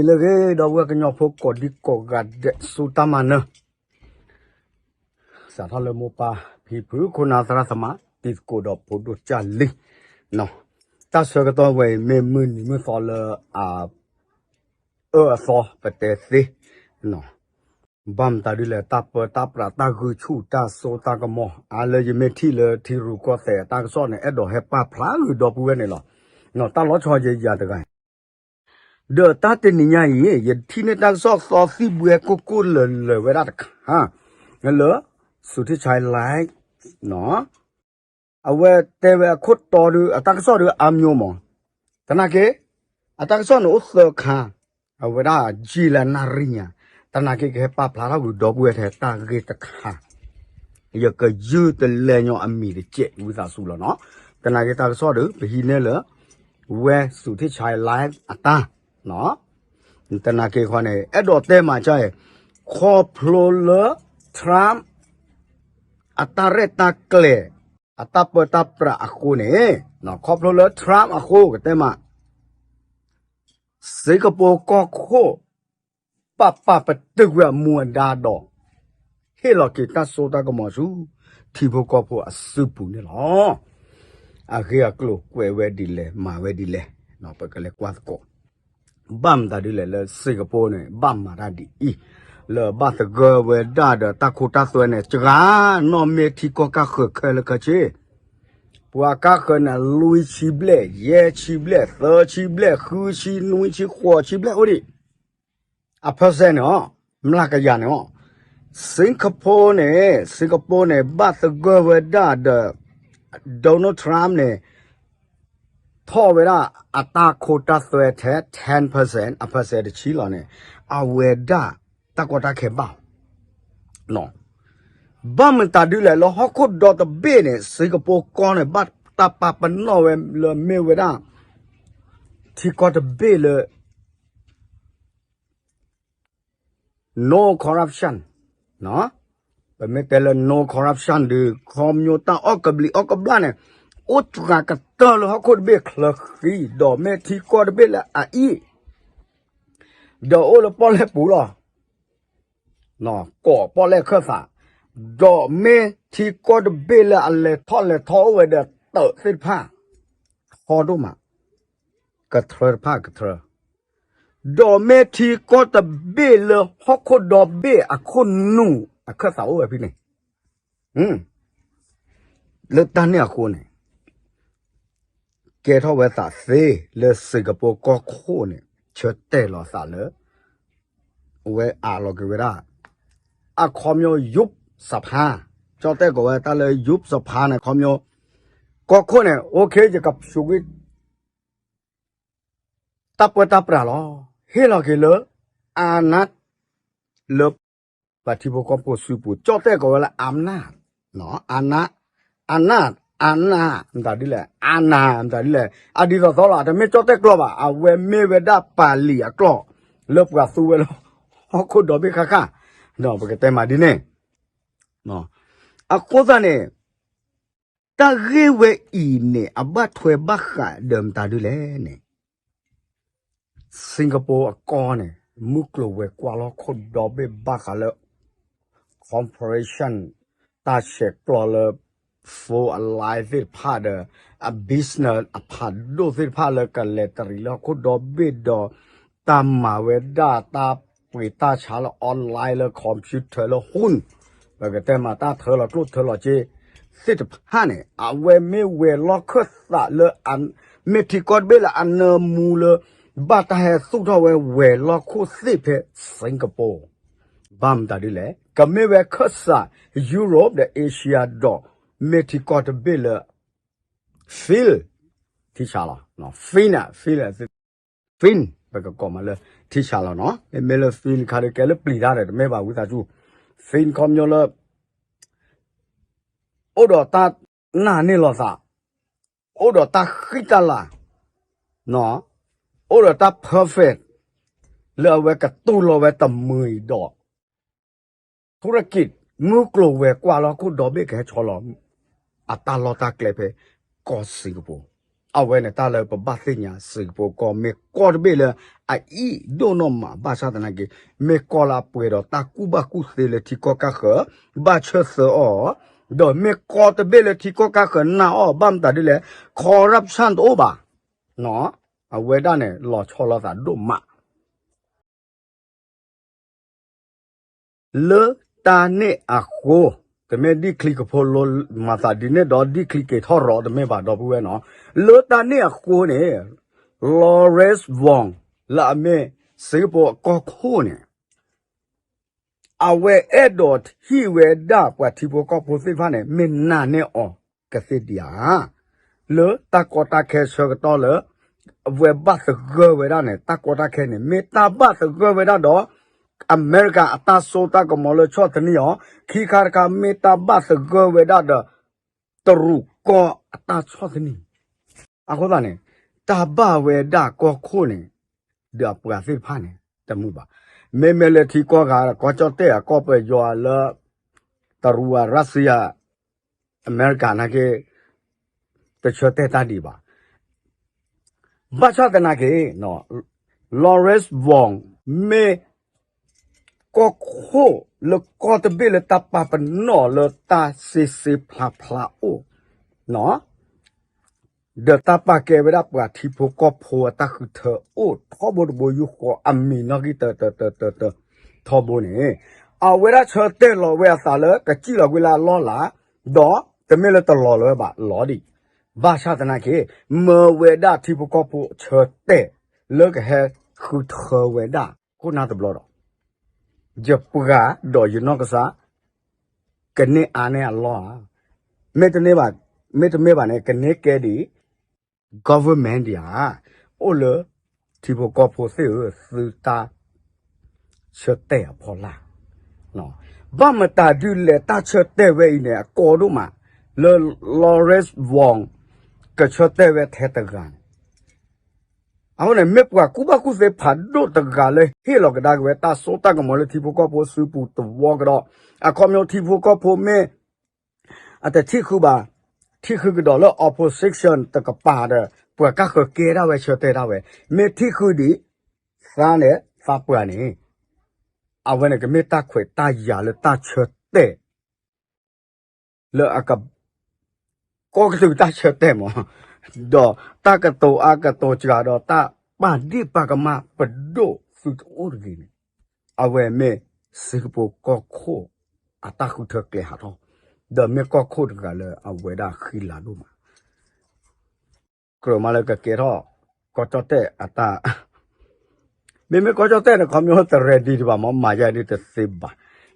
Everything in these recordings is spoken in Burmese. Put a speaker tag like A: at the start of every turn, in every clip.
A: နေလေကေတော့ဝကညောဖို့ကိုဒီကိုကဒစူတမနစာထလမပါဖီဖူခုနာသရသမတိကိုတော့ပို့တော့ချလီနော်တဆကတော့ဝေမေမွနီမဖော်လအာအော်ဖော်ပတဲ့စီနော်ဘမ်တာဒီလေတပ်ပတပ်ပရာတာဂူချူတာဆိုတာကမောအားလေယမေထီလေထီရူကောတဲ့တာကစောနေအဲ့တော့ဟက်ပါဖလာလူတော့ပူဝဲနေလောနော်တာလောချောကြီးရတဲ့က န် de ta te ni nya ye ye thi ne ta so so si bue ko ko le le we da ha ne le su ti chai lai no a we te we khut to du a ta so du a myo mo ta na ke a ta so no so kha a we da ji la na ri nya ta na ke ke pa pla la du do bue the ta ke ta kha ye ke yu te le nyo a mi de che wu sa su lo no ta na ke ta so du bi ne le we su ti chai lai a ta နော်တနာကေခွာနေအဲ့တော့တဲမှာကြရဲ့ခေါ်ဖလိုလထရမ်အတာရတာကလေအတာပတာပရာအခုနေနော်ခေါ်ဖလိုလထရမ်အခုကတဲမှာစေကပိုကောခိုပပပတကွမွန်ဒါတော့ဟေလကေတဆိုတာကမဆူတီဘကောဖို့အစုပူနေလောအခေကလိုကွယ်ဝဲဒီလေမာဝဲဒီလေနော်ပကလေကွာကော bam da di le le singapore ne bam ma da di i le ba the go we da da ta ko ta swe ne chga no me thi ko ka khe khe le ka che bua ka khe na lui chi ble ye chi ble tho chi ble khu chi nui chi kho chi ble o di a percent no mla ka ya no singapore ne singapore ne ba the go we da da donald trump ne ထော်ဝေရအတာခိုတသွဲထဲ10%အဖက်ဆယ်တချီလောနဲ့အဝေဒတကွတာခေပါနော်ဘာမတဒူလေလဟခုဒတ်ဘေနေစင်ကာပူကောနေဘတ်တပပနော်ဝဲလမေဝေဒတီကော့တဘေလေ no corruption နော်ဘယ်မဲ့တယ် no corruption ဒီကွန်မြူတာအော့ကဘလီအော့ကဘလာနဲ့ outra que tolo ha ko be khli do me thi ko be la a i do o lo po le pu lo no ko po le kha sa do me thi ko be la le tho le tho we de to sit pha ho do ma ka threr pha ka threr do me thi ko ta be le ho ko do be a ko nu a kha sa o we phi ne hm le ta ne a ko ne ကဲထောဝဲသာစေလေစင်ကာပူကောခိုနေချတ်တဲလောစာလေဝဲအာလောကဝဲရာအခေါမျိုးယုပ်စဖာကြောတဲ့ကောဝဲတလေယုပ်စဖာနေခေါမျိုးကောခိုနေโอเคကြကပ်ရှုဂိတပ်ပတပ်ပရာလောဟေလောကေလအာနတ်လပတိဘကောပိုစုပူကြောတဲ့ကောဝဲလာအမ်နာနော်အာနာအာနာ အာနာဒါဒီလေအာနာဒါဒီလေအဒီတော့သောလာတမေချောတဲ့ကလောပါအဝဲမေဝဒပါလီအကလောလောပကသူဝဲလောဟောခုတော့ဘေခခနော်ဘကတဲမာဒီနေနော်အကောဒနေတရေဝဲဤနေအဘတ်ထွဲဘခဒမ်တာဒီလေနေစင်ကာပူအကောနေမုကလဝဲကွာလောခုတော့ဘေဘခလော corporation တာရှက်ကလော for a life it part a business a part do it part le kan le tari lo ko do be do tam ma we da ta pui ta cha lo online le computer lo hun ba ke te ma ta the lo ko the lo che sit pa ne a we me we lo ko sa le an me ti ko be la an mu le ba ta he su do we we lo ko si pe singapore bam da di le ka me we ko sa europe the asia do เมที่กอตเบลฟิลที่ชาละเนาะฟินะฟิลฟินเปก็กอมาเลยที่ชาละเนาะเมื่อฟิลคาร์เกลปลีได้เลยไม่บ่าวิตาจูฟินคอมยอลโอดอตาหน้านี่หรอสะโอดอตาขี้ตาละเนาะโอดอตาเพอร์เฟกเลือเวกตู้เลเวตะมือดอกธุรกิจงูกลัวเวกว่าเราคุณดอกเบี้ยแค่ชอลอม အတာလောတာကလေပဲကောစင်ကာပူအဝဲနဲ့တာလဲပပတ်စညာစီပိုကောမေကော်ဘေလအီဒိုနိုမဘာသာတနာကေမေကောလာပွေတော့တာကူဘကူစေလတီကောကခဘာချေဆောဒိုမေကောတဘေလတီကောကခနာအောဘမ်တာဒီလေ corruption တော့ပါနော်အဝဲတာနဲ့လော်ချောလာတာဒိုမလေတာနေအခု တမဲဒီကလစ်ဖို့လောမာတာဒီနေတော့ဒီကလစ်ကေထော်ရောတမဲပါတော့ဘူးပဲနော်လေတာနေအခုနေ Lawrence Wong လာမဲစေပေါ်ကောခိုးနေအဝဲအဲ့တော့ဟီဝဲဒါပွားတီဘောကောပိုစိဖာနေမင်းနာနေအော်ကစစ်ဒီယာလေတာကောတာခဲဆောကတော့လေအဝဲဘတ်စဂဝဲဒါနေတာကောတာခဲနေမေတာဘတ်စဂဝဲဒါတော့ အမေရိကန်အတာဆိုတာကမောလချောတနီယောခီခါကမေတာဘတ်ဂဝေဒါဒတရုကောအတာချောတနီအခုဒါနေတဘဝေဒါကောခိုနေဒါပကစိဖာနေတမှုပါမေမေလတီကောကကောချောတဲ့ကောပဲယောလတရူဝရုဆီးယာအမေရိ ကောခိုလကောတဘေလတပပနောလတာစီစီဖလာဖလာအိုနော်ဒတာပကေဝရပဝတိဖိုကဖိုတာခုထအိုထောဘဘယုခောအမီနဂိတတတတတထောဘနေအဝရချတဲ့လောဝဲသာလကကြည့်လောကွေလာလောလာတော့တမဲလတလောလောပါလောဒီဘာသာတနာကေမဝေဒတိဖိုကဖိုချတဲ့လောကဟဲခုထဝေဒခုနာတဘလော je puga do you know kasa kene ane allah me tene ba me tene ba ne kene ke di government dia o le ti bo ko pho se su ta che te pho la no ba ma ta du le ta che te we ne ko do ma le lawrence wong ke che te we the ta gan အောင်းနဲ့မြက်ကွာကုဘကုစေဖတ်ဒိုတကလေဟေလောကဒါကဝဲတာစောတကမောလေတီဖိုကပိုစူပူတဝကတော့အခေါမျိုးတီဖိုကပိုမေအတတိခုပါတိခုကတော့လော opposition တကပါတဲ့ပွာကခကေရဝဲချ တဲ့ရဝဲမေတိခုဒီစားနဲ့ဖပွားနေအဝဲနဲ့ကမေတာခွေတာရလေတာချတဲ့လောအကကောကစုတာချတဲ့မော do ta ka to a ka to cha do ta pa di pa ka ma pa do su o ri ni a we me se po ko kho a ta khu thak le ha do de me ko kho de ka le a we da khi la do ma kro ma le ka ke ro ko cho te a ta me me ko cho te ne ko myo te ready di ba ma ma ya ni te se ba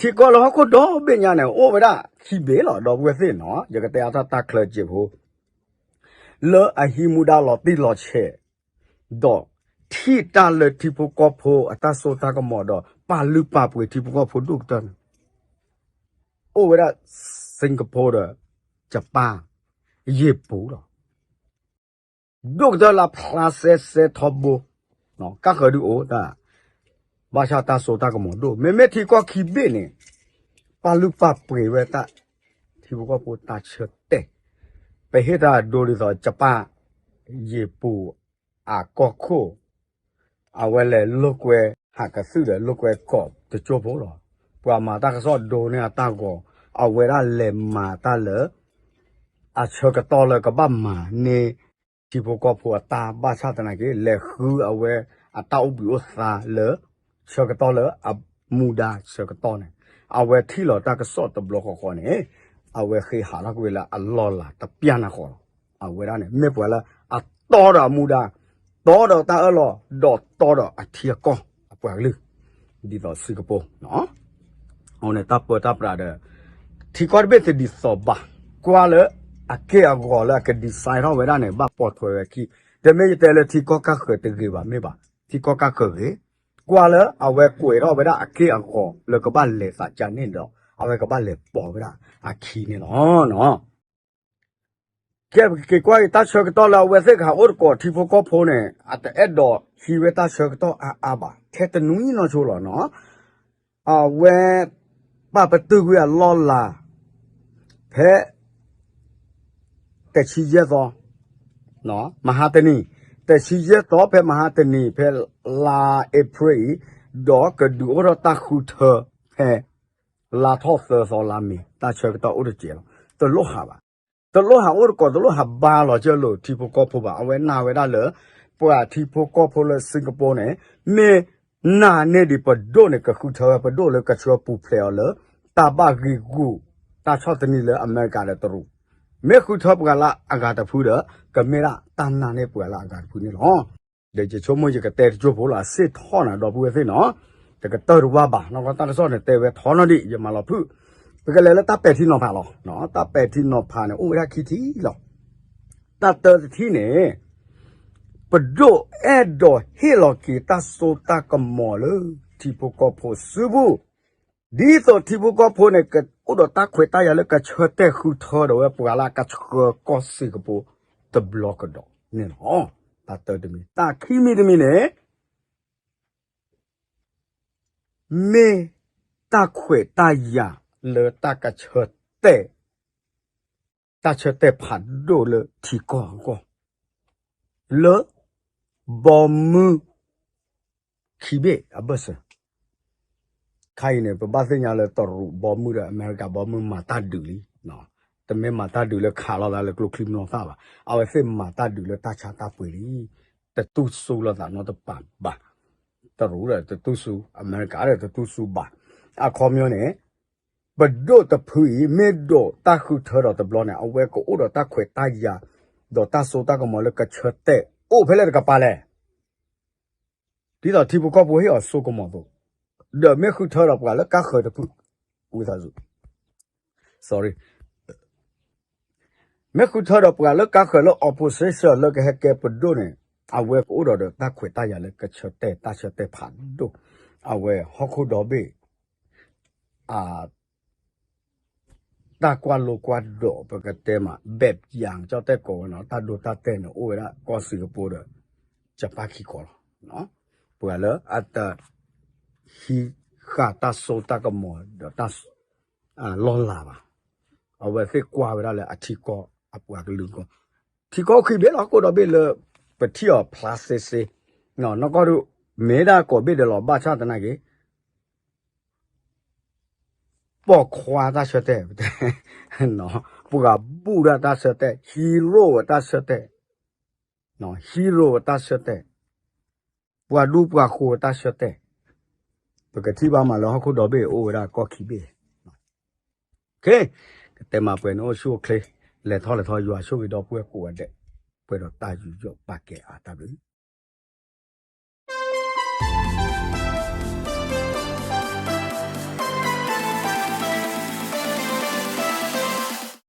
A: ทีก็เราก็ดอเปียเนี่ยโอ้เวลาขี้เบลอดอกเวสิเนาะอย่าก็แต่อาตาคลจิบโห le ahimuda lo ti lo che do thi ta le ti pu ko pho ata so ta ko mo do pa lu pa pu ti pu ko pho du tan o we da singapore da japan ye pu do du da la process se thobo no ka ka du o da ba sha ta so ta ko mo do me me ti ko ki be ni pa lu pa pu we ta ti pu ko pho ta che te ပ ဟိတာဒိုရီသောဂျပန်ရေပူအာကောခိုအဝဲလေလုတ်ကွဲဟာကဆုတယ်လုတ်ကွဲကော့တချို့ဘောတော့ပွာမာတာကစောဒိုနေတာကောအဝဲရလေမာတာလေအချောကတော်လေကပမာနေဒီဘောကောဖွာတာဘာသာတနာကေလေခူအဝဲအတောက်ဘူးသာလေချောကတော်လေအမူဒါချောကတော်နေအဝဲထီလောတာကစောတဘလခေါ ခေါနေ awe khi hala kwela allola ta piana ko awe ra ne me pwala a to da muda to da ta alo do to da a thia ko a pwa lu di do singapore no one ta po ta pra de thi ko be te di so ba kwa le a ke a go la ke di sai ro we ra ne ba po thwe ki de me te le thi ko ka khe te ge ba me ba thi ko ka khe ge kwa le awe kwe ro we ra a ke a go le ko ba le sa cha ne do အဝဲကပါလေပေါ်ဗရာအခီနေနော်နော်ကဲကေကွာတတ်ချက်တော့လာဝဲစက်ဟာအော်ကောတီဖိုကောဖိုနေအတအဲ့တော့ရှိဝဲတတ်ချက်တော့အာအာပါခဲတနူးကြီးနော်ချိုးလောနော်အဝဲပပတူကလောလာဖဲတချီရက်သောနော်မဟာတနီတချီရက်သောဖဲမဟာတနီဖဲလာဧပြီဒေါကဒူရတာခုထဖဲ လာထော့ဆာဆောလာမီတာချက်တော့ဥရကျေတလို့ဟာပါတလို့ဟာဥရကောတလို့ဟာဘာလောကျလို့တီပိုကောဖိုပါအဝဲနာဝဲဒါလေပွာတီပိုကောဖိုလစင်ကာပူနဲ့မေနာနေဒီပဒိုနေကခုထပဒိုလေကချောပူဖလဲလေတာဘဂီဂူတာချောတနီလေအမေရိကလေတရူမေခုထပ်ကလာအဂါတဖူးဒကမေရာတန်နာနေပွာလာအဂါတဖူးနေလောဒေချချုံမွေကတဲ့ချိုဘောလာစစ်ထောနာတော့ဘူးဖေနော် တကတော်ဝါဘာနော်ကတဆောနေတဲဝဲထောနဒီယမလာဖုပကလေလတပ်ပက်တီနော်ဖာလောနော်တပ်ပက်တီနော်ဖာနေဥရခီတီလောတတ်တတီနေပဒိုအဲ့ဒိုဟီလောကီတဆိုတကမောလတီပိုကောဖိုဆူဘူးဒီတော့ဒီဘကဖိုနေကဥဒတာခွေတရလကချတဲ့ခုထော်တော့ပူလာကချကောစီကပိုတဘလော့ကတော့နေနော်တတ်တယ်မီတာခီမီတမီနေ မေတာခွေတရလေတာကချတဲ့တာချတဲ့ဖတ်ဒိုလေတီကောကောလေဘောမူခီဘေအဘဆခိုင်နေပပစညာလဲတော်ရူဘောမှုတဲ့အမေရိကဘောမှုမှာတတ်တူလီနော်တမဲမှာတတ်တူလဲခါလာလာလဲကလုကလီမနောသာပါအဝဲစစ်မှာတတ်တူလဲတချာတပွေလီတတူဆူလာတာနော်တပန် ဘာတရူရတတူဆူအမေရိကရတတူဆူဘာအခေါ်မျိုးနဲ့ဘဒိုတဖူမေဒိုတခုထော်တော့တဘလနဲ့အဝဲကိုဥတော့တခွေတရဒေါ်တဆူတကမလကချတဲ့အိုဖဲလဲကပါလဲဒီတော့တီဘကောဘွေဟောဆိုကမောတော့ de me khu thở đọc là các khởi được ui thà dụ sorry me khu thở đọc là các khởi là opposition là cái cái bật đồ này à we có đó được ta khởi ta ya là cái chợ tệ ta chợ tệ phản đồ à we họ khu đó bị à ta qua lô qua độ bởi cái tema bẹp dạng cho tệ cổ nó ta đồ ta tệ nó ôi đó có sự cái bố được chả ba khi có nó bởi lỡ à ta ဟီခါတာဆိုတာကမောဒတာအာလောလာပါအဝဲဖေကွာဝရလေအထီကောအပွားကလူကောထီကောခိဘေလောကိုတော့ဘေလ ပတိယောပလတ်စစ်စေနော်နော်ကောတို့မေဒါကိုဘေတယ်လောဘာချတနာကေပေါ်ခွာတာရှတဲ့နော်ပူကပူရတာရှတဲ့ဟီရိုတာရှတဲ့နော်ဟီရိုတာရှတဲ့ပွာဒူပွာခိုတာရှတဲ့ ပကတိပါမလောခုတော့ဘေအိုရာကောခိဘေโอเคတဲမှာပွဲနော်ရှုခလေလက်ထောလက်ထောယူရှုပြီးတော့ပွဲကိုရတဲ့ပွဲတော့တာ ယူကြော့ပတ်ကဲအားတဘူး